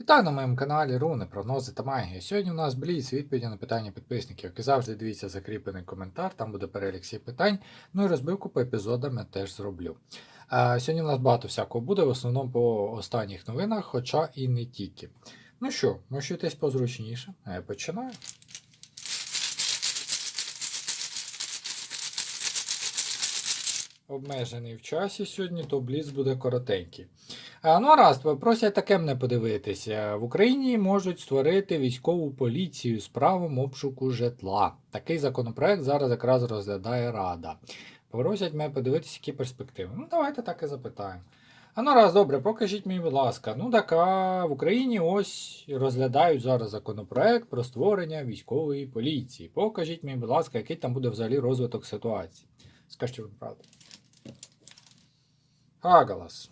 Вітаю на моєму каналі Руни, прогнози та магія. Сьогодні у нас бліц, відповіді на питання підписників. Як і завжди, дивіться закріплений коментар, там буде перелік всіх питань. Ну і розбивку по епізодам я теж зроблю. А, сьогодні у нас багато всякого буде, в основному по останніх новинах, хоча і не тільки. Ну що, можете позручніше. Я починаю. Обмежений в часі сьогодні, то бліц буде коротенький. А, Ну, раз, просять таке мене подивитися. В Україні можуть створити військову поліцію з правом обшуку житла. Такий законопроект зараз якраз розглядає Рада. Просять мене подивитися, які перспективи. Ну, давайте так і запитаємо. А ну раз, добре, покажіть мені, будь ласка. Ну, така в Україні ось розглядають зараз законопроект про створення військової поліції. Покажіть мені, будь ласка, який там буде взагалі розвиток ситуації. Скажіть вам правду. Агалас.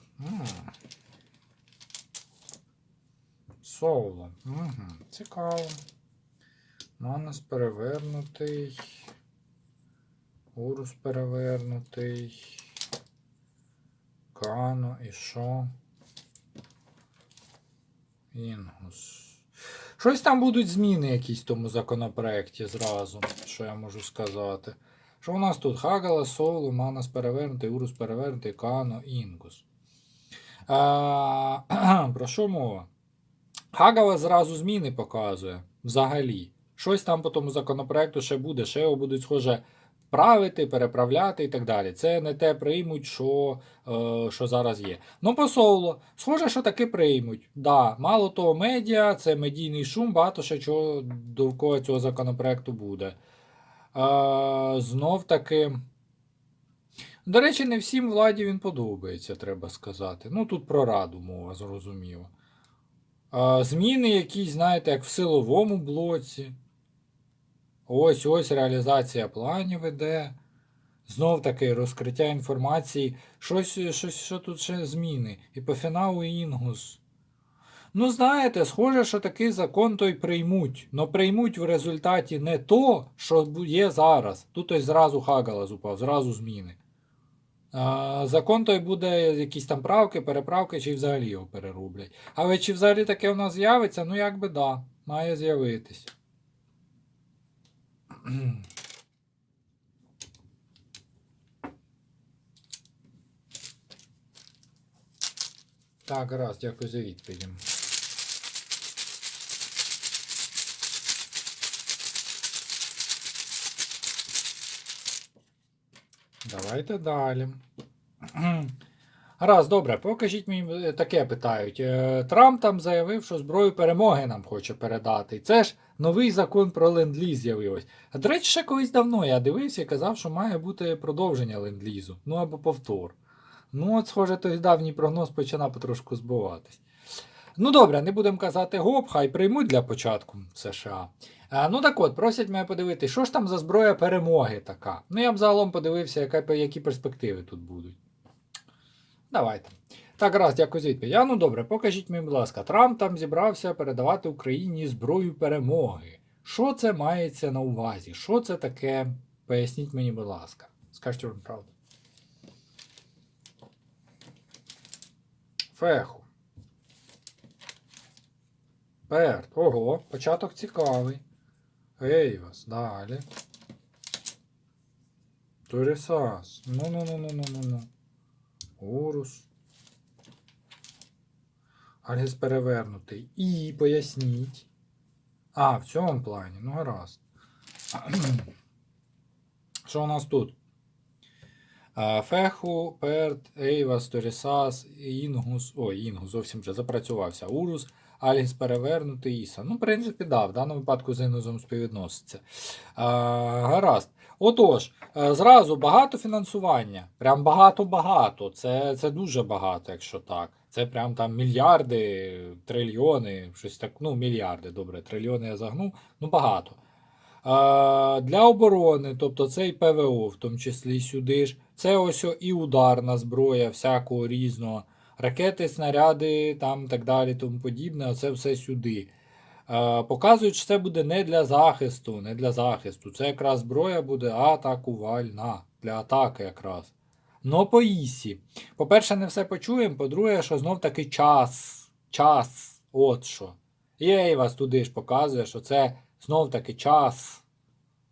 Соло. Угу. Цікаво. Манас перевернутий. Урус перевернутий. Кано і що? Інгус. Щось там будуть зміни якісь в тому законопроекті зразу, що я можу сказати. Що у нас тут? Хагала, Соло, Манас перевернутий, Урус перевернутий, Кано, Інгус. А, про що мова? Хагала зразу зміни показує взагалі. Щось там по тому законопроекту ще буде, ще його будуть схоже правити, переправляти і так далі. Це не те приймуть, що е, що зараз є. Ну, по соло, схоже, що таки приймуть. Да, Мало того, медіа, це медійний шум, багато ще чого довкола цього законопроекту буде. Знов таки. До речі, не всім владі він подобається, треба сказати. Ну, тут про раду мова, зрозуміло. Зміни якісь, знаєте, як в силовому блоці. Ось ось реалізація планів іде. Знов таки розкриття інформації. Щось, щось, що тут ще зміни. І по фіналу Інгус. Ну, знаєте, схоже, що такий закон той приймуть. Но приймуть в результаті не то, що є зараз. Тут ось зразу Хагала упав, зразу зміни. Закон той буде якісь там правки, переправки, чи взагалі його перероблять. Але чи взагалі таке у нас з'явиться? Ну, як би да, має з'явитись. Так, раз, дякую за відповідь. Давайте далі. Раз, добре, покажіть мені е, таке питають. Е, Трамп там заявив, що зброю перемоги нам хоче передати. Це ж новий закон про ленд-ліз з'явився. До речі, ще колись давно я дивився і казав, що має бути продовження ленд-лізу. Ну або повтор. Ну, от, схоже, той давній прогноз починав потрошку збуватись. Ну добре, не будемо казати гоп, хай приймуть для початку США. Ну так от, просять мене подивитися, що ж там за зброя перемоги така. Ну я б загалом подивився, яка, які перспективи тут будуть. Давайте. Так, раз, дякую за відповідь. А, ну добре, покажіть мені, будь ласка, Трамп там зібрався передавати Україні зброю перемоги. Що це мається на увазі? Що це таке? Поясніть мені, будь ласка. Скажіть вам правду. Феху. Перт. Ого, початок цікавий. Ейвас, далі. Турісас. Ну-ну-ну-ну-ну-ну-ну. Урус. Альгіс перевернутий. І поясніть. А, в цьому плані. Ну, гаразд. Що у нас тут? Феху, Перт, Ейвас, Торісас, Інгус. Ой, Інгус зовсім вже запрацювався. Урус, Альгіс перевернутий Іса. Ну, в принципі, да, в даному випадку з Інгусом співвідноситься. А, гаразд. Отож, е, зразу багато фінансування. Прям багато-багато. Це, це дуже багато, якщо так. Це прям там мільярди, трильйони, щось так. Ну, мільярди, добре, трильйони я загнув. Ну, багато. А, для оборони, тобто це і ПВО, в тому числі сюди ж. Це ось і ударна зброя, всякого різного. Ракети, снаряди, там так далі, тому подібне. Оце все сюди. Е, Показують, що це буде не для захисту, не для захисту. Це якраз зброя буде атакувальна. Для атаки якраз. Но по ісі. По-перше, не все почуємо. По-друге, що знов таки час. Час. От що. Єй вас туди ж показує, що це знов таки час.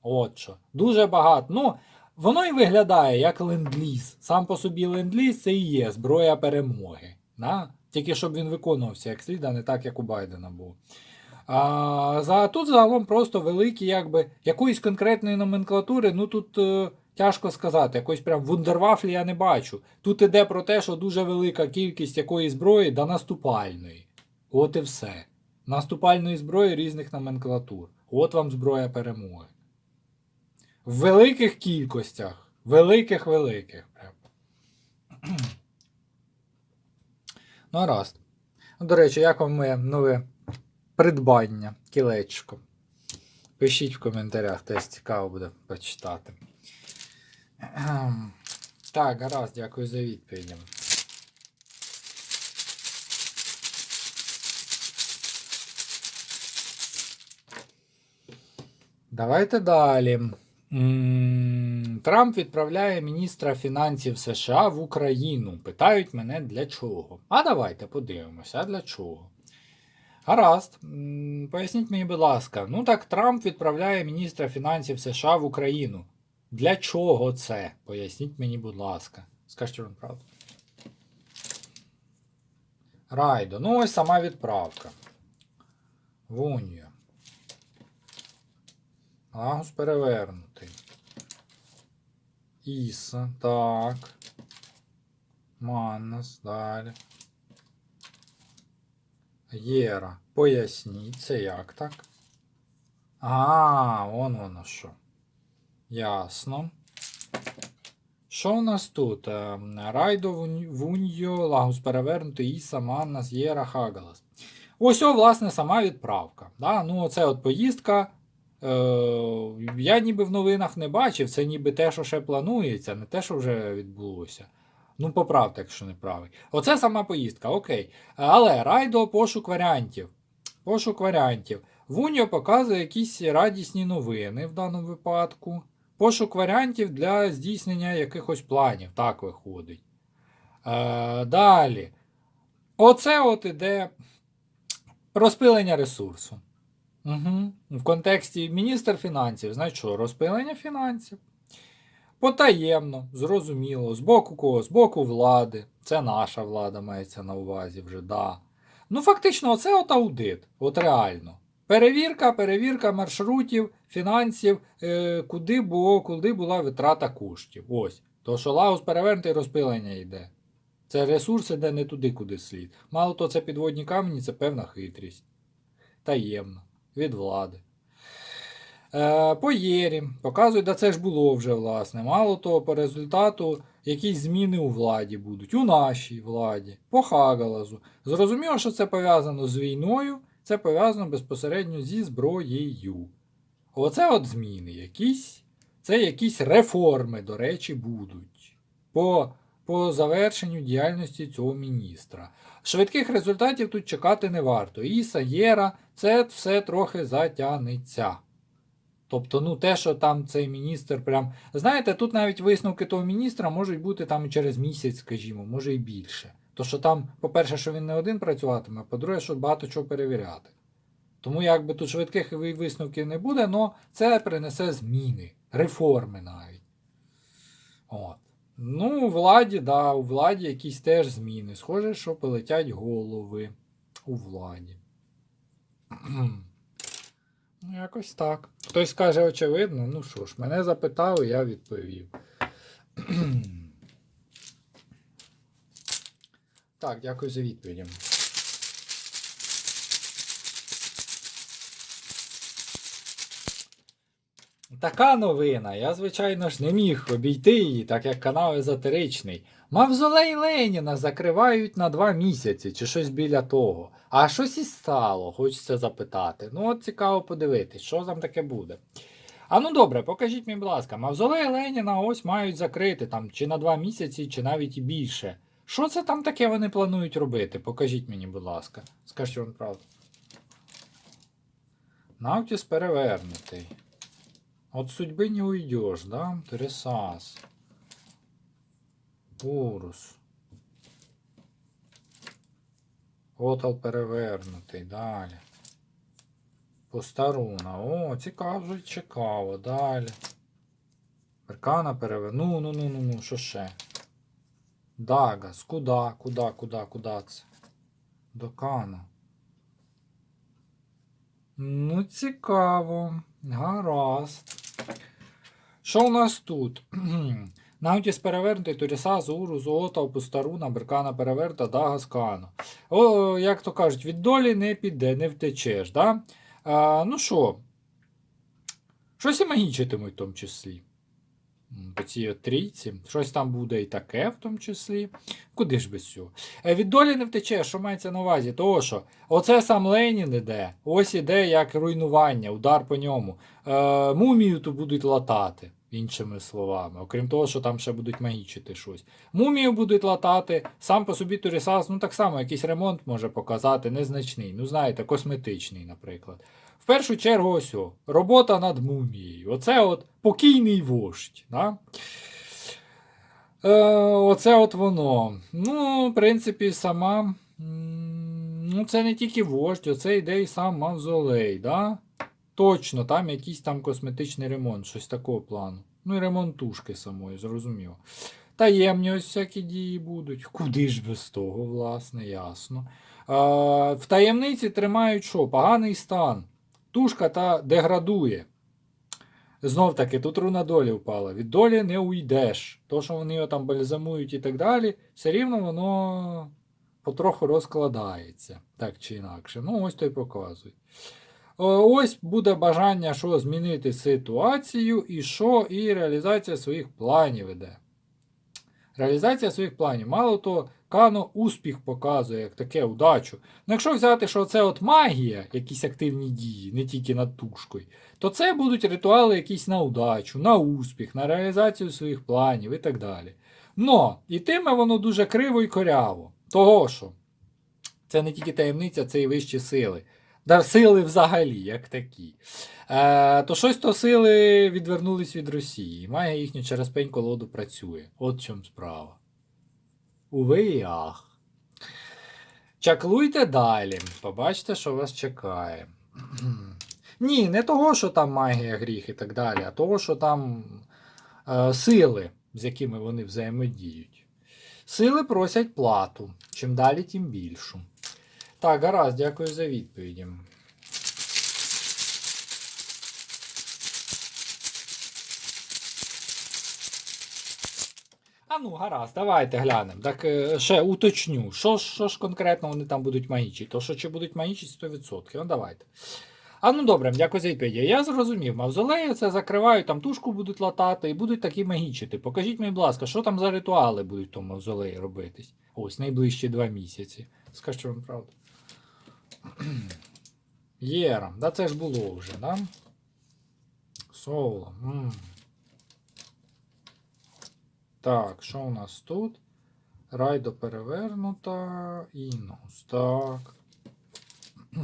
От що. Дуже багато. Ну, воно і виглядає як ленд-ліз. Сам по собі ленд-ліз це і є зброя перемоги. Да? Тільки щоб він виконувався як слід, а не так, як у Байдена був. А, за, тут загалом просто великі, якби, якоїсь конкретної номенклатури, ну тут е, тяжко сказати, якоїсь прям вундервафлі я не бачу. Тут іде про те, що дуже велика кількість якої зброї до наступальної. От і все. Наступальної зброї різних номенклатур. От вам зброя перемоги. В великих кількостях. Великих великих. Прям. Ну, гаразд. Ну, До речі, як вам моє нове придбання, кілечко? Пишіть в коментарях, теж цікаво буде почитати. Ем, Так, гаразд, дякую за відповіді. Давайте далі. Трамп відправляє міністра фінансів США в Україну. Питають мене для чого. А давайте подивимося, для чого. Гаразд. Поясніть мені, будь ласка. Ну так Трамп відправляє міністра фінансів США в Україну. Для чого це? Поясніть мені, будь ласка. Скажіть вам правду. Райдо. Ну ось сама відправка. В Лагус перевернутий. Іса. Так. Маннас. Далі. Єра. Поясніть, це як так? А, вон воно що. Ясно. Що у нас тут? Е, Райдо, Вуньо, Лагус перевернутий, Іса, Маннас, Єра, Хагалас. Ось, о, власне, сама відправка. Да? Ну, оце от поїздка. Е, я ніби в новинах не бачив, це ніби те, що ще планується, не те, що вже відбулося. Ну, поправте, якщо не правий. Оце сама поїздка, окей. Але Райдо пошук варіантів. Пошук варіантів. Вуньо показує якісь радісні новини в даному випадку. Пошук варіантів для здійснення якихось планів. Так виходить. Е, далі. Оце от іде розпилення ресурсу. Угу. В контексті міністр фінансів, значить що, розпилення фінансів. Потаємно, зрозуміло. З боку кого? З боку влади. Це наша влада мається на увазі вже, да. Ну, фактично, оце от аудит. От реально. Перевірка, перевірка маршрутів, фінансів, е, куди, було, куди була витрата коштів. Ось. То, що Лаус перевернутий розпилення йде. Це ресурс іде не туди, куди слід. Мало то це підводні камені, це певна хитрість. Таємно. Від влади. Е, по Єрі. Показують, да це ж було вже, власне. Мало того, по результату якісь зміни у владі будуть, у нашій владі, по Хагалазу. Зрозуміло, що це пов'язано з війною, це пов'язано безпосередньо зі зброєю. Оце от зміни якісь. Це якісь реформи, до речі, будуть. По, по завершенню діяльності цього міністра. Швидких результатів тут чекати не варто. Іса, Єра, це все трохи затягнеться. Тобто, ну те, що там цей міністр прям. Знаєте, тут навіть висновки того міністра можуть бути там і через місяць, скажімо, може і більше. То що там, по-перше, що він не один працюватиме, а по-друге, що багато чого перевіряти. Тому якби тут швидких висновків не буде, але це принесе зміни, реформи навіть. От. Ну, у владі, да, у владі якісь теж зміни. Схоже, що полетять голови у владі. Ну, якось так. Хтось скаже очевидно, ну що ж, мене запитали, я відповів. Так, дякую за відповіді. Така новина. Я, звичайно ж, не міг обійти її, так як канал езотеричний. Мавзолей Леніна закривають на два місяці чи щось біля того. А щось і стало, хочеться запитати. Ну, от цікаво подивитись, що там таке буде. А ну добре, покажіть мені, будь ласка, Мавзолей Леніна ось мають закрити там чи на два місяці, чи навіть і більше. Що це там таке вони планують робити? Покажіть мені, будь ласка. Скажіть вам правду. Навтіс перевернутий. От судьби не уйдешь, да? Тересас. Урус. Отал перевернутий. Далі. Постаруна. О, цікаво, цікаво. Далі. Аркана переверну. Ну, ну, ну, ну, ну, що ще? Дагас. Куда, куда, куда, куда це? До Кана. Ну, цікаво. Гаразд. Що у нас тут? Наутіс перевернутий, Туріса, Зуру, Золота, Пустаруна, Беркана переверта, Дага, Скану. О, як то кажуть, від долі не піде, не втечеш. Да? А, ну що, щось і магічитимуть в тому числі. По цій трійці. Щось там буде і таке в тому числі. Куди ж без цього? Е, Від долі не втече, що мається на увазі? Того, що оце сам Ленін іде, ось іде як руйнування, удар по ньому. Е, мумію то будуть латати, іншими словами. Окрім того, що там ще будуть магічити щось. Мумію будуть латати, сам по собі Турісас, ну так само, якийсь ремонт може показати, незначний. Ну, знаєте, косметичний, наприклад. В першу чергу, ось о, робота над мумією. Оце от покійний вождь. Да? Е, оце от воно. Ну, в принципі, сама. Ну, це не тільки вождь, оце йде і сам мавзолей. Да? Точно, там якийсь там косметичний ремонт, щось такого плану. Ну і ремонт тушки самої, зрозуміло. Таємні ось всякі дії будуть. Куди ж без того, власне, ясно. А, в таємниці тримають що? Поганий стан. Тушка та деградує. Знов таки, тут руна долі впала. Від долі не уйдеш. То, що вони його там бальзамують і так далі, все рівно воно потроху розкладається, так чи інакше. Ну, ось то й показує. О, Ось буде бажання, що змінити ситуацію, і що, і реалізація своїх планів іде. Реалізація своїх планів. Мало того, Кано успіх показує, як таке удачу. Ну, якщо взяти, що це от магія, якісь активні дії, не тільки над тушкою, то це будуть ритуали якісь на удачу, на успіх, на реалізацію своїх планів і так далі. Но ітиме воно дуже криво і коряво. Того що це не тільки таємниця, це і вищі сили. Да, сили взагалі, як такі. Е, то щось то сили відвернулись від Росії. Має їхню через пень колоду працює. От в чому справа. Уви і ах. Чаклуйте далі. Побачите, що вас чекає. Ні, не того, що там магія, гріх і так далі, а того, що там е, сили, з якими вони взаємодіють. Сили просять плату. Чим далі, тим більшу. Так, гаразд, дякую за відповіді. А ну, гаразд, давайте глянемо. Так е, ще уточню, що, що ж конкретно вони там будуть магічити. То що чи будуть магічити 100%. Ну давайте. А ну добре, дякую за відповідь. Я зрозумів, мавзолеї це закривають, там тушку будуть латати і будуть такі магічити. Покажіть мені, будь ласка, що там за ритуали будуть в тому мавзолеї робитись? Ось найближчі два місяці. Скажіть вам правду. Єра, да це ж було вже, да? Соло. м. Так, що у нас тут? Райдо перевернута. Інгус. Так.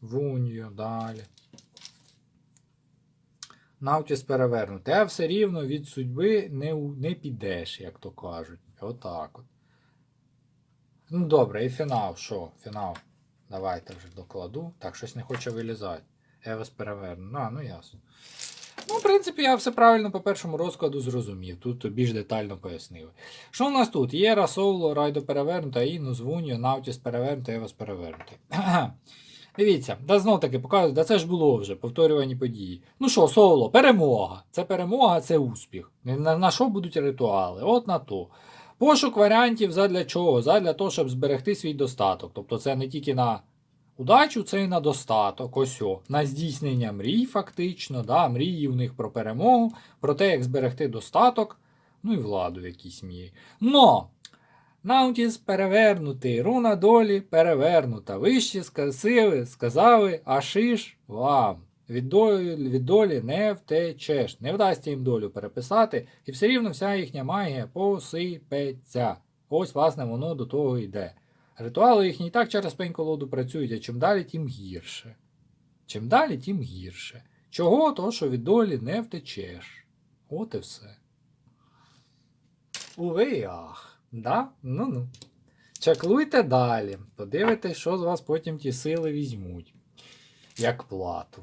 Вуньо далі. Навтіс перевернути. А все рівно від судьби не, не підеш, як то кажуть. Отак от. Ну добре, і фінал. Що? Фінал. Давайте вже докладу. Так, щось не хоче вилізати. Евес переверну. А, ну ясно. Ну, в принципі, я все правильно по першому розкладу зрозумів. Тут більш детально пояснили. Що у нас тут? Єра, Соло, Райдо перевернута, Інус, Вуньо, Навтіс перевернута, Евес перевернутий. Дивіться, да знов таки показують, да це ж було вже, повторювані події. Ну що, соло, перемога. Це перемога, це успіх. На, на що будуть ритуали? От на то. Пошук варіантів задля чого? Задля того, щоб зберегти свій достаток. Тобто це не тільки на удачу, це і на достаток. Ось о, на здійснення мрій, фактично. Да, Мрії в них про перемогу, про те, як зберегти достаток, ну і владу в якійсь мірі. Но! Наутіс перевернутий, руна долі перевернута. Вищі ска- сили сказали, ашиш вам. Від долі, від долі не втечеш. Не вдасться їм долю переписати, і все рівно вся їхня магія посипеться. Ось, власне, воно до того йде. Ритуали їхні і так через пень колоду працюють, а чим далі, тим гірше. Чим далі, тим гірше. Чого? То, що від долі не втечеш. От і все. Уви, ах. Да? Ну-ну. чаклуйте далі. Подивитесь, що з вас потім ті сили візьмуть. Як плату.